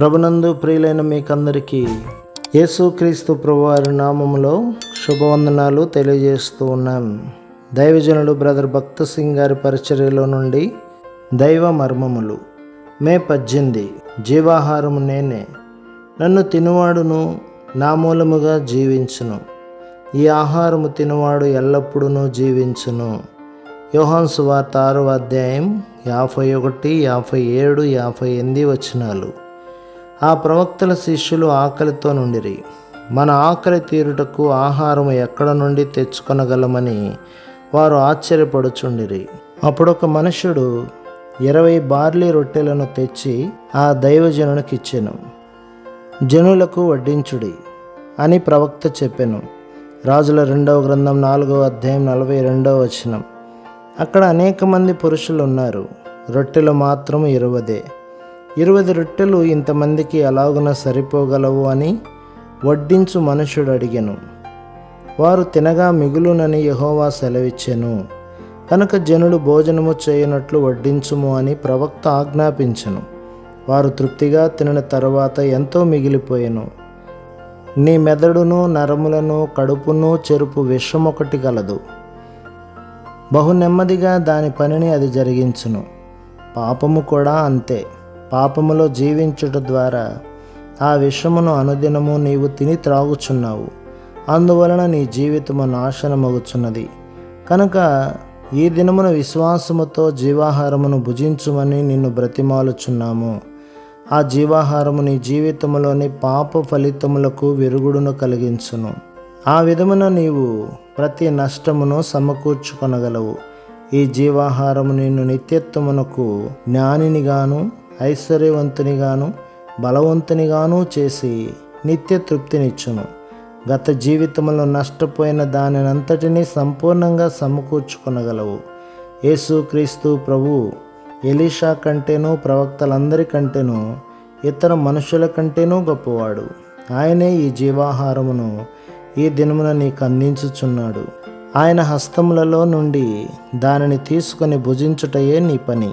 ప్రభునందు ప్రియులైన మీకందరికీ యేసుక్రీస్తు ప్రభువారి నామములో శుభవందనాలు తెలియజేస్తూ ఉన్నాం. దైవజనుడు బ్రదర్ భక్త సింగ్ గారి పరిచర్యలో నుండి దైవ మర్మములు. మే పద్దెనిమిది జీవాహారము నేనే. నన్ను తినువాడును నా మూలముగా జీవించును. ఈ ఆహారము తినువాడు ఎల్లప్పుడూ జీవించును. యోహాన్ సువార్త ఆరో అధ్యాయం యాభై ఒకటి యాభై ఏడు యాభై ఎనిమిది వచనాలు. ఆ ప్రవక్తల శిష్యులు ఆకలితో నుండిరి. మన ఆకలి తీరుటకు ఆహారం ఎక్కడ నుండి తెచ్చుకొనగలమని వారు ఆశ్చర్యపడుచుండిరి. అప్పుడు ఒక మనుషుడు ఇరవై బార్లీ రొట్టెలను తెచ్చి ఆ దైవజనునికి ఇచ్చెను జనులకు వడ్డించుడి అని ప్రవక్త చెప్పెను. రాజుల రెండవ గ్రంథం నాలుగవ అధ్యాయం నలభై రెండవ వచనం. అక్కడ అనేక మంది పురుషులు ఉన్నారు రొట్టెలు మాత్రం ఇరవదే. ఇరవై రొట్టెలు ఇంతమందికి ఎలాగున సరిపోగలవు అని వడ్డించు మనుషుడు అడిగెను. వారు తినగా మిగులునని యహోవా సెలవిచ్చెను. కనుక జనులు భోజనము చేయనట్లు వడ్డించుము అని ప్రవక్త ఆజ్ఞాపించెను. వారు తృప్తిగా తినిన తరువాత ఎంతో మిగిలిపోయెను. నీ మెదడును నరములను కడుపును చెరుపు విషం ఒకటి గలదు. బహు నెమ్మదిగా దాని పనిని అది జరిగించును. పాపము కూడా అంతే. పాపములో జీవించుట ద్వారా ఆ విషమును అనుదినము నీవు తిని త్రాగుచున్నావు. అందువలన నీ జీవితము నాశనమగుచున్నది. కనుక ఈ దినమున విశ్వాసముతో జీవాహారమును భుజించుమని నిన్ను బ్రతిమాలుచున్నాము. ఆ జీవాహారము నీ జీవితములోని పాప ఫలితములకు విరుగుడును కలిగించును. ఆ విధమున నీవు ప్రతి నష్టమును సమకూర్చుకొనగలవు. ఈ జీవాహారము నిన్ను నిత్యత్వమునకు జ్ఞానినిగాను ఐశ్వర్యవంతునిగాను బలవంతునిగాను చేసి నిత్య తృప్తినిచ్చును. గత జీవితంలో నష్టపోయిన దానినంతటినీ సంపూర్ణంగా సమకూర్చుకొనగలవు. యేసుక్రీస్తు ప్రభు ఎలీషా కంటేనూ ప్రవక్తలందరికంటేనూ ఇతర మనుషుల కంటేనూ గొప్పవాడు. ఆయనే ఈ జీవాహారమును ఈ దినమున నీకు అందించుచున్నాడు. ఆయన హస్తములలో నుండి దానిని తీసుకొని భుజించుటయే నీ పని.